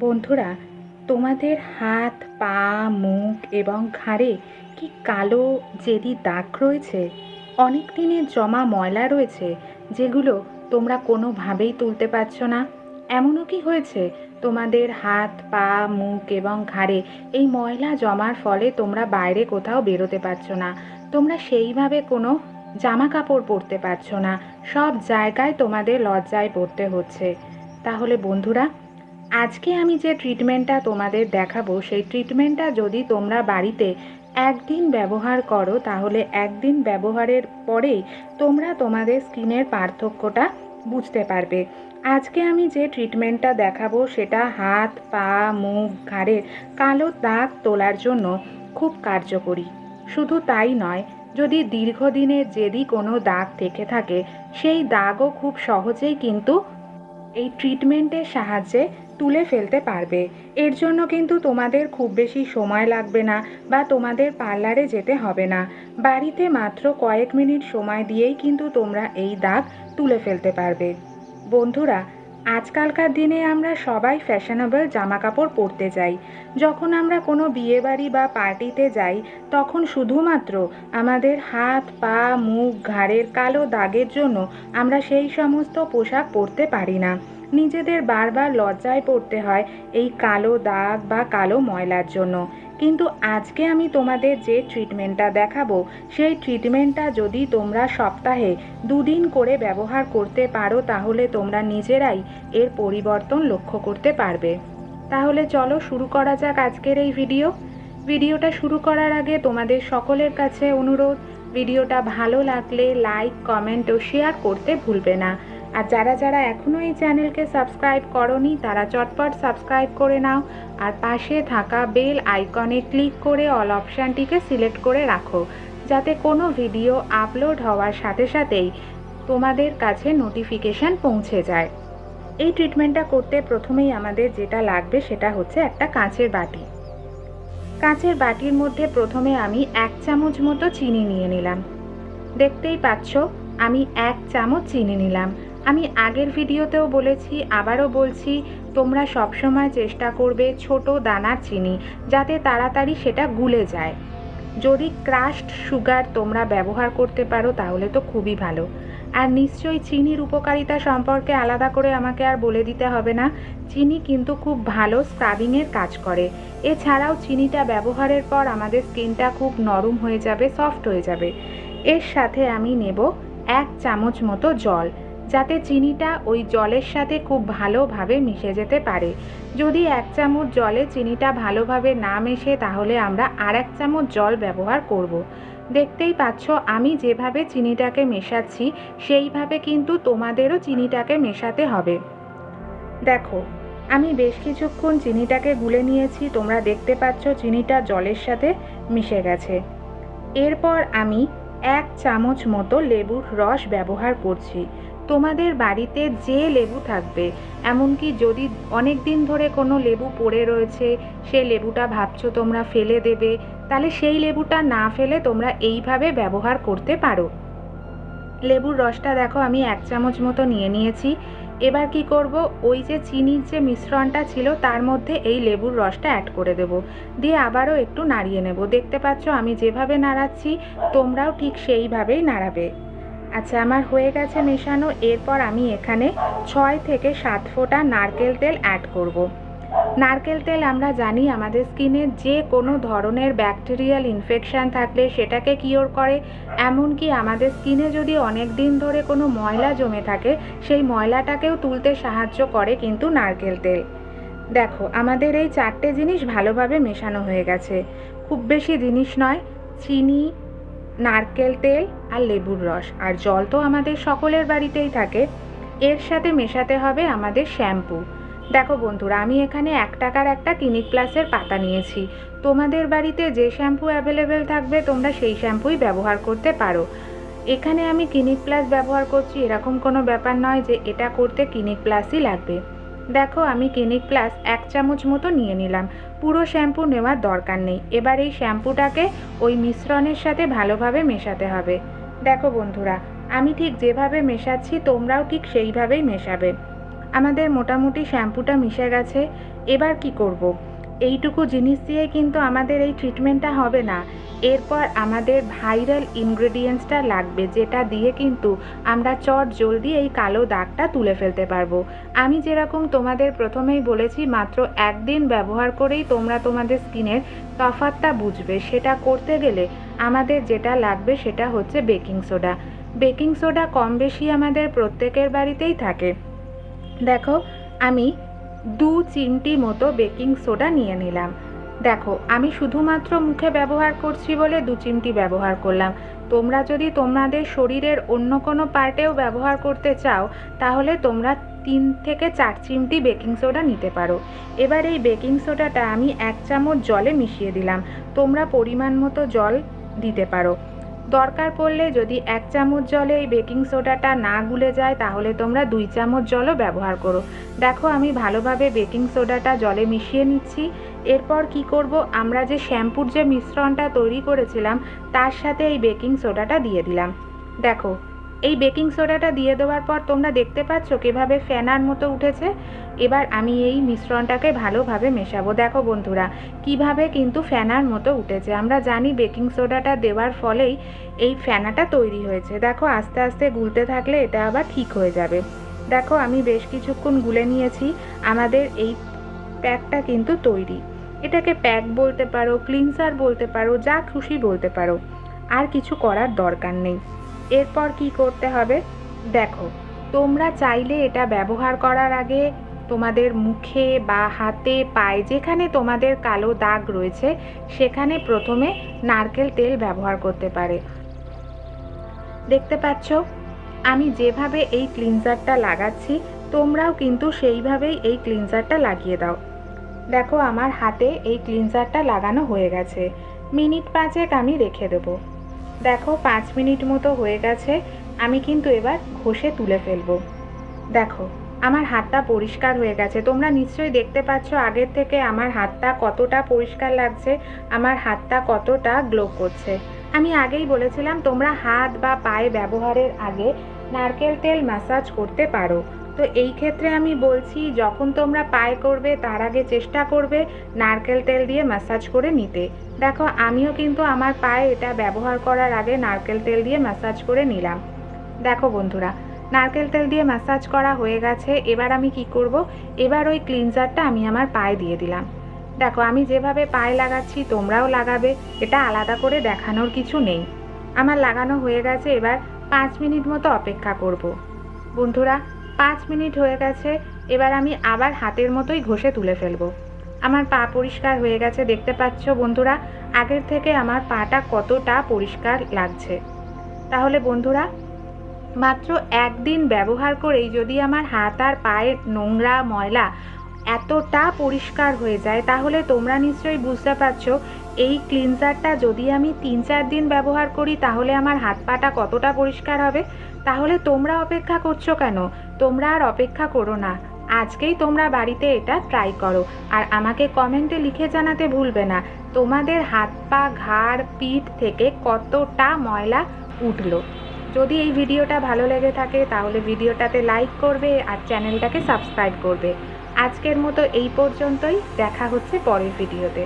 বন্ধুরা, তোমাদের হাত, পা, মুখ এবং ঘাড়ে কি কালো জেদি দাগ রয়েছে? অনেক দিনের জমা ময়লা রয়েছে, যেগুলো তোমরা কোনোভাবেই তুলতে পারছ না। এমনও কি হয়েছে? তোমাদের হাত, পা, মুখ এবং ঘাড়ে এই ময়লা জমার ফলে তোমরা বাইরে কোথাও বেরোতে পারছ না। তোমরা সেইভাবে কোনো জামা কাপড় পরতে পারছ না। সব জায়গায় তোমাদের লজ্জায় পড়তে হচ্ছে। তাহলে বন্ধুরা আজকে আমি যে ট্রিটমেন্টটা তোমাদের দেখাবো, সেই ট্রিটমেন্টটা যদি তোমরা বাড়িতে একদিন ব্যবহার করো, তাহলে একদিন ব্যবহারের পরেই তোমরা তোমাদের স্কিনের পার্থক্যটা বুঝতে পারবে। আজকে আমি যে ট্রিটমেন্টটা দেখাবো, সেটা হাত, পা, মুখ, ঘাড়ের কালো দাগ তোলার জন্য খুব কার্যকরী। শুধু তাই নয়, যদি দীর্ঘদিনের যদি কোনো দাগ থেকে থাকে, সেই দাগও খুব সহজেই কিন্তু এই ট্রিটমেন্টের সাহায্যে তুলে ফেলতে পারবে। এর জন্য কিন্তু তোমাদের খুব বেশি সময় লাগবে না বা তোমাদের পার্লারে যেতে হবে না। বাড়িতে মাত্র কয়েক মিনিট সময় দিয়েই কিন্তু তোমরা এই দাগ তুলে ফেলতে পারবে। বন্ধুরা আজকালকার দিনে আমরা সবাই ফ্যাশনেবল জামা কাপড় পরতে যাই। যখন আমরা কোনো বিয়েবাড়ি বা পার্টিতে যাই, তখন শুধুমাত্র আমাদের হাত, পা, মুখ, ঘাড়ের কালো দাগের জন্য আমরা সেই সমস্ত পোশাক পরতে পারি না। নিজেদের বারবার লজ্জায় পড়তে হয় এই কালো দাগ বা কালো ময়লার জন্য। কিন্তু আজকে আমি তোমাদের যে ট্রিটমেন্টটা দেখাবো, সেই ট্রিটমেন্টটা যদি তোমরা সপ্তাহে দুদিন করে ব্যবহার করতে পারো, তাহলে তোমরা নিজেরাই এর পরিবর্তন লক্ষ্য করতে পারবে। তাহলে চলো শুরু করা যাক আজকের এই ভিডিও ভিডিওটা শুরু করার আগে তোমাদের সকলের কাছে অনুরোধ, ভিডিওটা ভালো লাগলে লাইক কমেন্ট ও শেয়ার করতে ভুলবে না। আর যারা যারা এখনও এই চ্যানেলকে সাবস্ক্রাইব করনি, তারা চটপট সাবস্ক্রাইব করে নাও আর পাশে থাকা বেল আইকনে ক্লিক করে অল অপশানটিকে সিলেক্ট করে রাখো, যাতে কোনো ভিডিও আপলোড হওয়ার সাথে সাথেই তোমাদের কাছে নোটিফিকেশান পৌঁছে যায়। এই ট্রিটমেন্টটা করতে প্রথমেই আমাদের যেটা লাগবে সেটা হচ্ছে একটা কাঁচের বাটি। কাঁচের বাটির মধ্যে প্রথমে আমি এক চামচ মতো চিনি নিয়ে নিলাম। দেখতেই পাচ্ছ, আমি এক চামচ চিনি নিলাম। আমি আগের ভিডিওতেও বলেছি, আবারও বলছি, তোমরা সবসময় চেষ্টা করবে ছোট দানার চিনি, যাতে তাড়াতাড়ি সেটা গুলে যায়। যদি ক্রাশড সুগার তোমরা ব্যবহার করতে পারো, তাহলে তো খুবই ভালো। আর নিশ্চয়ই চিনির উপকারিতা সম্পর্কে আলাদা করে আমাকে আর বলে দিতে হবে না। চিনি কিন্তু খুব ভালো স্ক্রাবিংয়ের কাজ করে। এছাড়াও চিনিটা ব্যবহারের পর আমাদের স্কিনটা খুব নরম হয়ে যাবে, সফট হয়ে যাবে। এর সাথে আমি নেব এক চামচ মতো জল। যাতে চিনিটা ওই জলের সাথে খুব ভালোভাবে মিশে যেতে পারে। যদি এক চামচ জলে চিনিটা ভালোভাবে না মেশে, তাহলে আমরা আর এক চামচ জল ব্যবহার করব। দেখতেই পাচ্ছ, আমি যেভাবে চিনিটাকে মেশাচ্ছি, সেইভাবে কিন্তু তোমাদেরও চিনিটাকে মেশাতে হবে। দেখো, আমি বেশ কিছুক্ষণ চিনিটাকে গুলে নিয়েছি, তোমরা দেখতে পাচ্ছ চিনিটা জলের সাথে মিশে গেছে। এরপর আমি এক চামচ মতো লেবুর রস ব্যবহার করছি। তোমাদের বাড়িতে যে লেবু থাকবে, এমনকি যদি অনেক দিন ধরে কোনো লেবু পড়ে রয়েছে, সে লেবুটা ভাবছ তোমরা ফেলে দেবে, তাহলে সেই লেবুটা না ফেলে তোমরা এইভাবে ব্যবহার করতে পারো। লেবুর রসটা দেখো, আমি এক চামচ মতো নিয়ে নিয়েছি। এবার কি করব? ওই যে চিনির যে মিশ্রণটা ছিল, তার মধ্যে এই লেবুর রসটা অ্যাড করে দেব। দিয়ে আবারও একটু নাড়িয়ে নেব। দেখতে পাচ্ছ, আমি যেভাবে নাড়াচ্ছি, তোমরাও ঠিক সেইভাবেই নাড়াবে। আচ্ছা আমার হয়ে গেছে মেশানো, এরপর আমি এখানে ছয় থেকে সাত ফোঁটা নারকেল তেল অ্যাড করব। নারকেল তেল আমরা জানি আমাদের স্কিনে যে কোনো ধরনের ব্যাকটেরিয়াল ইনফেকশান থাকলে সেটাকে কিওর করে। এমনকি আমাদের স্কিনে যদি অনেক দিন ধরে কোনো ময়লা জমে থাকে, সেই ময়লাটাকেও তুলতে সাহায্য করে কিন্তু নারকেল তেল। দেখো, আমাদের এই চারটে জিনিস ভালোভাবে মেশানো হয়ে গেছে। খুব বেশি জিনিস নয়, চিনি, নারকেল তেল আর লেবুর রস। আর জল তো আমাদের সকলের বাড়িতেই থাকে। এর সাথে মেশাতে হবে আমাদের শ্যাম্পু। দেখো বন্ধুরা, আমি এখানে এক টাকার একটা ক্লিনিক প্লাসের পাতা নিয়েছি। তোমাদের বাড়িতে যে শ্যাম্পু অ্যাভেলেবেল থাকবে, তোমরা সেই শ্যাম্পুই ব্যবহার করতে পারো। এখানে আমি ক্লিনিক প্লাস ব্যবহার করছি, এরকম কোনো ব্যাপার নয় যে এটা করতে ক্লিনিক প্লাসই লাগবে। দেখো, আমি ক্লিনিক প্লাস এক চামচ মতো নিয়ে নিলাম। পুরো শ্যাম্পু নেওয়ার দরকার নেই। এবার এই শ্যাম্পুটাকে ওই মিশ্রণের সাথে ভালোভাবে মেশাতে হবে। দেখো বন্ধুরা, আমি ঠিক যেভাবে মেশাচ্ছি, তোমরাও ঠিক সেইভাবেই মেশাবে আমাদের মোটামুটি শ্যাম্পুটা মিশে গেছে, এবার কি করব। এইটুকু জিনিস দিয়ে কিন্তু আমাদের এই ট্রিটমেন্টটা হবে না। এরপর আমাদের ভাইরাল ইনগ্রেডিয়েন্টসটা লাগবে, যেটা দিয়ে কিন্তু আমরা চট জলদি এই কালো দাগটা তুলে ফেলতে পারব। আমি যেরকম তোমাদের প্রথমেই বলেছি, মাত্র একদিন ব্যবহার করেই তোমরা তোমাদের স্কিনের তফাতটা বুঝবে। সেটা করতে গেলে আমাদের যেটা লাগবে সেটা হচ্ছে বেকিং সোডা। বেকিং সোডা কম বেশি আমাদের প্রত্যেকের বাড়িতেই থাকে। দেখো, আমি দু চিমটি মতো বেকিং সোডা নিয়ে নিলাম। দেখো, আমি শুধুমাত্র মুখে ব্যবহার করছি বলে দু চিমটি ব্যবহার করলাম। তোমরা যদি তোমাদের শরীরের অন্য কোনো পার্টেও ব্যবহার করতে চাও, তাহলে তোমরা তিন থেকে চার চিমটি বেকিং সোডা নিতে পারো। এবার এই বেকিং সোডাটা আমি এক চামচ জলে মিশিয়ে দিলাম। তোমরা পরিমাণ মতো জল দিতে পারো। দরকার পড়লে যদি এক চামচ জলে এই বেকিং সোডাটা না গুলে যায়, তাহলে তোমরা দুই চামচ জলও ব্যবহার করো। দেখো, আমি ভালোভাবে বেকিং সোডাটা জলে মিশিয়ে নিচ্ছি। এরপর কি করব? আমরা যে শ্যাম্পুর যে মিশ্রণটা তৈরি করেছিলাম, তার সাথে এই বেকিং সোডাটা দিয়ে দিলাম। দেখো, এই বেকিং সোডাটা দিয়ে দেওয়ার পর তোমরা দেখতে পাচ্ছ কীভাবে ফেনার মতো উঠেছে। এবার আমি এই মিশ্রণটাকে ভালোভাবে মেশাবো। দেখো বন্ধুরা, কীভাবে কিন্তু ফেনার মতো উঠেছে। আমরা জানি বেকিং সোডাটা দেওয়ার ফলেই এই ফেনাটা তৈরি হয়েছে। দেখো, আস্তে আস্তে গুলতে থাকলে এটা আবার ঠিক হয়ে যাবে। দেখো, আমি বেশ কিছুক্ষণ গুলে নিয়েছি। আমাদের এই প্যাকটা কিন্তু তৈরি। এটাকে প্যাক বলতে পারো, ক্লিনসার বলতে পারো, যা খুশি বলতে পারো। আর কিছু করার দরকার নেই। এরপর কি করতে হবে? দেখো, তোমরা চাইলে এটা ব্যবহার করার আগে তোমাদের মুখে বা হাতে পায়ে, যেখানে তোমাদের কালো দাগ রয়েছে, সেখানে প্রথমে নারকেল তেল ব্যবহার করতে পারে। দেখতে পাচ্ছ? আমি যেভাবে এই ক্লিনজারটা লাগাচ্ছি, তোমরাও কিন্তু সেইভাবেই এই ক্লিনজারটা লাগিয়ে দাও। দেখো, আমার হাতে এই ক্লিনজারটা লাগানো হয়ে গেছে। মিনিট পাঁচেক আমি রেখে দেবো। দেখো, পাঁচ মিনিট মতো হয়ে গেছে। আমি কিন্তু এবার ঘষে তুলে ফেলব। দেখো। আমার হাতটা পরিষ্কার হয়ে গেছে। তোমরা নিশ্চয়ই দেখতে পাচ্ছ আগের থেকে আমার হাতটা কতটা পরিষ্কার লাগছে, আমার হাতটা কতটা গ্লো করছে। আমি আগেই বলেছিলাম, তোমরা হাত বা পায়ে ব্যবহারের আগে নারকেল তেল ম্যাসাজ করতে পারো। তো এই ক্ষেত্রে আমি বলছি, যখন তোমরা পায়ে করবে, তার আগে চেষ্টা করবে নারকেল তেল দিয়ে ম্যাসাজ করে নিতে। দেখো, আমিও কিন্তু আমার পায়ে এটা ব্যবহার করার আগে নারকেল তেল দিয়ে ম্যাসাজ করে নিলাম। দেখো বন্ধুরা নারকেল তেল দিয়ে ম্যাসাজ করা হয়ে গেছে, এবার আমি কি করব? এবার ওই ক্লিনজারটা আমি আমার পায়ে দিয়ে দিলাম। দেখো, আমি যেভাবে পায়ে লাগাচ্ছি, তোমরাও লাগাবে, এটা আলাদা করে দেখানোর কিছু নেই। আমার লাগানো হয়ে গেছে, এবার পাঁচ মিনিট মতো অপেক্ষা করব। বন্ধুরা, পাঁচ মিনিট হয়ে গেছে, এবার আমি আবার হাতের মতোই ঘষে তুলে ফেলব। আমার পা পরিষ্কার হয়ে গেছে, দেখতে পাচ্ছ বন্ধুরা? আগের থেকে আমার পাটা কতটা পরিষ্কার লাগছে। তাহলে বন্ধুরা মাত্র একদিন ব্যবহার করেই যদি আমার হাত আর পায়ের নোংরা ময়লা এতটা পরিষ্কার হয়ে যায়, তাহলে তোমরা নিশ্চয়ই বুঝতে পারছ, এই ক্লিনজারটা যদি আমি তিন চার দিন ব্যবহার করি, তাহলে আমার হাত পাটা কতটা পরিষ্কার হবে? তাহলে তোমরা অপেক্ষা করছ কেন? তোমরা আর অপেক্ষা করো না। আজকেই তোমরা বাড়িতে এটা ট্রাই করো। আর আমাকে কমেন্টে লিখে জানাতে ভুলবে না, তোমাদের হাত পা, ঘাড়, পিঠ থেকে কতটা ময়লা উঠল। যদি এই ভিডিওটা ভালো লেগে থাকে, তাহলে ভিডিওটাতে লাইক করবে আর চ্যানেলটাকে সাবস্ক্রাইব করবে। আজকের মতো এই পর্যন্তই, দেখা হচ্ছে পরের ভিডিওতে।